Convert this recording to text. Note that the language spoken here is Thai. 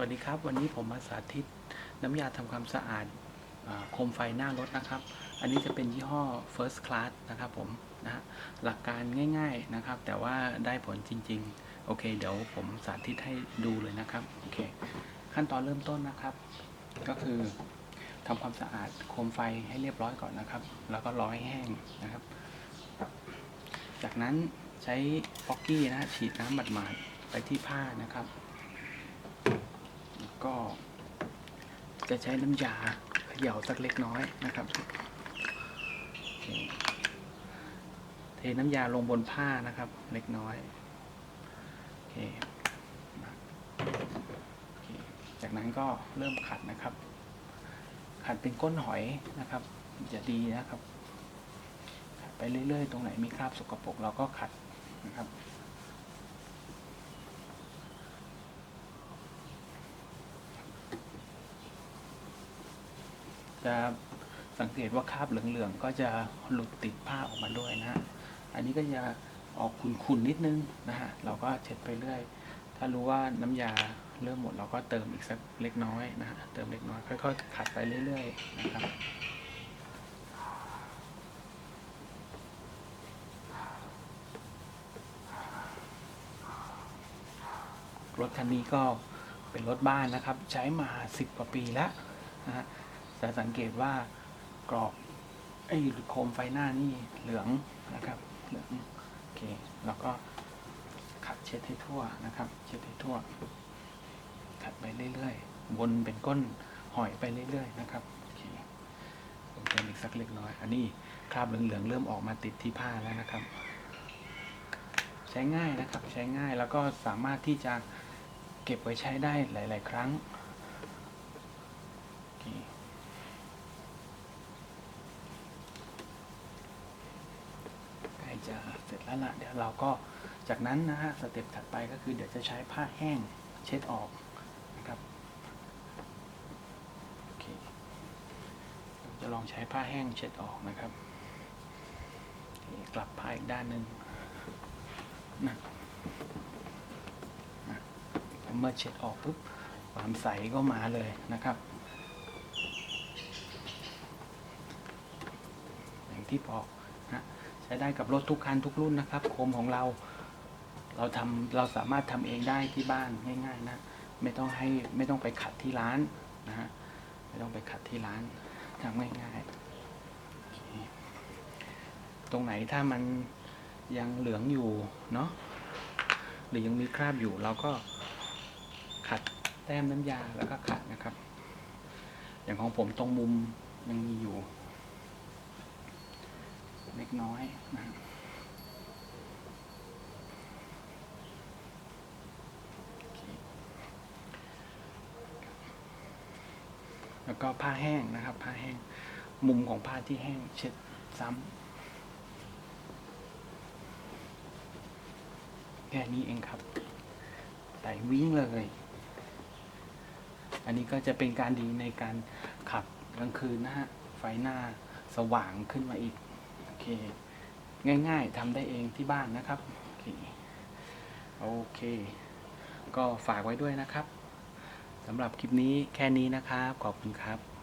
วัสดีครับ วันนี้ผมมาสาธิตน้ำยาทำความสะอาดโคมไฟหน้ารถนะครับ อันนี้จะเป็นยี่ห้อ First Class นะครับผมนะฮะหลักการง่าย ๆนะครับ แต่ว่าได้ผลจริง ๆ โอเค เดี๋ยวผมสาธิตให้ดูเลยนะครับ โอเค ขั้นตอนเริ่มต้นนะครับ ก็คือทำความสะอาดโคมไฟให้เรียบร้อยก่อนนะครับ แล้วก็ร้อให้แห้งนะครับ จากนั้นใช้ฟอกกี้นะฉีดน้ำหมาดๆไปที่ผ้านะครับ ก็จะใช้น้ำยาเขย่าสักเล็กน้อยนะครับ เทน้ำยาลงบนผ้านะครับ เล็กน้อยโอเคจากนั้นก็เริ่มขัดนะครับ ขัดเป็นก้นหอยนะครับ จะดีนะครับ ขัดไปเรื่อยๆ ตรงไหนมีคราบสกปรกเราก็ขัดนะครับ จะสังเกตว่าคราบเหลืองๆ ก็จะหลุดติดผ้าออกมาด้วยนะฮะ อันนี้ก็จะออกขุ่นๆนิดนึงนะฮะ เราก็เช็ดไปเรื่อย ถ้ารู้ว่าน้ำยาเริ่มหมดเราก็เติมอีกสักเล็กน้อยนะฮะ เติมเล็กน้อยค่อยๆขัดไปเรื่อยๆนะครับรถคันนี้ก็เป็นรถบ้านนะครับ ใช้มาสิบกว่าปีแล้วนะฮะ จะสังเกตว่ากรอบไอ้โคมไฟหน้านี่เหลืองนะครับเหลืองโอเคแล้วก็ขัดเช็ดให้ทั่วนะครับ เช็ดให้ทั่ว ขัดไปเรื่อยๆวนเป็นก้นหอยไปเรื่อยๆนะครับโอเคผมเติมอีกสักเล็กน้อย อันนี้คราบเหลืองๆเริ่มออกมาติดที่ผ้าแล้วนะครับ ใช้ง่ายนะครับ ใช้ง่ายแล้วก็สามารถที่จะเก็บไว้ใช้ได้หลาย ๆ ครั้งโอเคใกล้ จะเสร็จแล้วละเดี๋ยวเราก็จากนั้นนะฮะสเต็ปถัดไปก็คือเดี๋ยวจะใช้ผ้าแห้งเช็ดออกนะครับโอเคจะลองใช้ผ้าแห้งเช็ดออกนะครับกลับผ้าอีกด้านหนึ่งนะนะเมื่อเช็ดออกปุ๊บความใสก็มาเลยนะครับอย่างที่บอกนะ ใช้ได้กับรถทุกคันทุกรุ่นนะครับ โคมของเรา เราทำเราสามารถทำเองได้ที่บ้านง่ายๆนะ ไม่ต้องให้ไม่ต้องไปขัดที่ร้านนะฮะไม่ต้องไปขัดที่ร้านทำง่ายๆ ตรงไหนถ้ามันยังเหลืองอยู่เนาะหรือยังมีคราบอยู่เราก็ขัดแต้มน้ำยาแล้วก็ขัดนะครับ อย่างของผมตรงมุมยังมีอยู่ เล็กน้อยนะโอเคแล้วก็ผ้าแห้งนะครับ ผ้าแห้งมุมของผ้าที่แห้งเช็ดซ้ำแค่นี้เองครับใส่วิ่งเลย อันนี้ก็จะเป็นการดีในการขับกลางคืนนะฮะ ไฟหน้าสว่างขึ้นมาอีก เคง่าย ๆทำได้เองที่บ้านนะครับโอเคโอเค ก็ฝากไว้ด้วยนะครับสำหรับคลิปนี้แค่นี้นะครับ ขอบคุณครับ